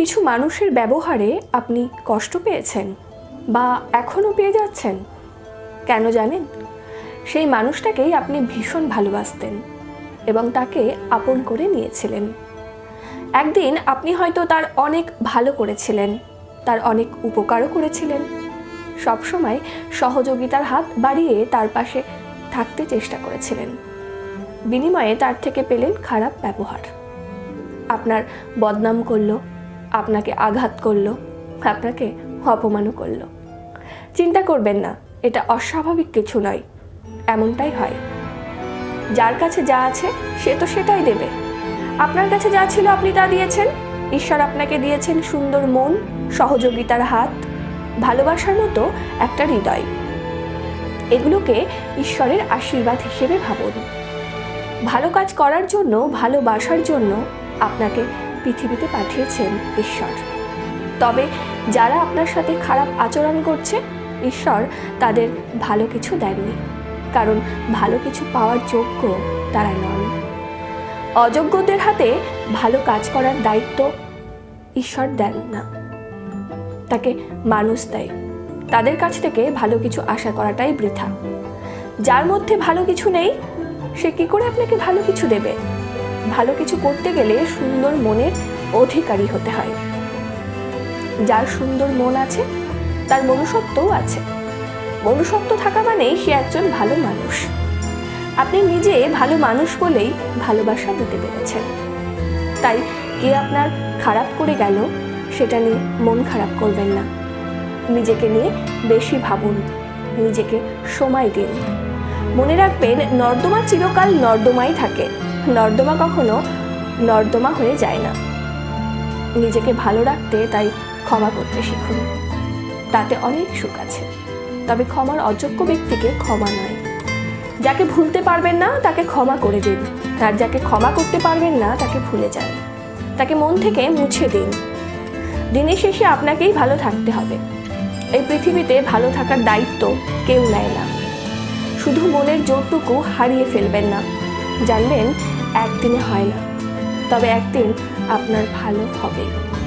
কিছু মানুষের ব্যবহারে আপনি কষ্ট পেয়েছেন বা এখনও পেয়ে যাচ্ছেন? কেন জানেন? সেই মানুষটাকেই আপনি ভীষণ ভালোবাসতেন এবং তাকে আপন করে নিয়েছিলেন। একদিন আপনি হয়তো তার অনেক ভালো করেছিলেন, তার অনেক উপকারও করেছিলেন। সবসময় সহযোগিতার হাত বাড়িয়ে তার পাশে থাকতে চেষ্টা করেছিলেন। বিনিময়ে তার থেকে পেলেন খারাপ ব্যবহার। আপনার বদনাম করল আপনাকে আঘাত করল, আপনাকে অপমানও করল। চিন্তা করবেন না, এটা অস্বাভাবিক কিছু নয়, এমনটাই হয়। যার কাছে যা আছে, সে তো সেটাই দেবে। আপনার কাছে যা ছিল আপনি তা দিয়েছেন। ঈশ্বর আপনাকে দিয়েছেন সুন্দর মন, সহযোগিতার হাত, ভালোবাসার মতো একটা হৃদয়। এগুলোকে ঈশ্বরের আশীর্বাদ হিসেবে ভাবুন। ভালো কাজ করার জন্য, ভালোবাসার জন্য আপনাকে পৃথিবীতে পাঠিয়েছেন ঈশ্বর। তবে যারা আপনার সাথে খারাপ আচরণ করছে, ঈশ্বর তাদের ভালো কিছু দেননি। কারণ ভালো কিছু পাওয়ার যোগ্য তারা নন। অযোগ্যদের হাতে ভালো কাজ করার দায়িত্ব ঈশ্বর দেন না। তাকে মানুষ দেয়। তাদের কাছ থেকে ভালো কিছু আশা করাটাই বৃথা। যার মধ্যে ভালো কিছু নেই, সে কি করে আপনাকে ভালো কিছু দেবে? ভালো কিছু করতে গেলে সুন্দর মনের অধিকারী হতে হয়। যার সুন্দর মন আছে, তার মনুষ্যত্বও আছে। মনুষ্যত্ব থাকা মানেই সে একজন ভালো মানুষ। আপনি নিজে ভালো মানুষ বলেই ভালোবাসা দিতে পেরেছেন। তাই কে আপনার খারাপ করে গেল, সেটা নিয়ে মন খারাপ করবেন না। নিজেকে নিয়ে বেশি ভাবুন, নিজেকে সময় দিন। মনে রাখবেন, নর্দমা চিরকাল নর্দমাই থাকে। নর্দমা কখনো নর্দমা হয়ে যায় না। নিজেকে ভালো রাখতে তাই ক্ষমা করতে শিখুন। তাতে অনেক সুখ আছে। তবে ক্ষমার অযোগ্য ব্যক্তিকে ক্ষমা নয়। যাকে ভুলতে পারবেন না, তাকে ক্ষমা করে দিন। আর যাকে ক্ষমা করতে পারবেন না, তাকে ভুলে যান। তাকে মন থেকে মুছে দিন। দিনের শেষে আপনাকেই ভালো থাকতে হবে। এই পৃথিবীতে ভালো থাকার দায়িত্ব কেউ নেয় না। শুধু মনের জোরটুকু হারিয়ে ফেলবেন না। জানবেন একদিনে হয় না। তবে একদিন আপনার ভালো হবেই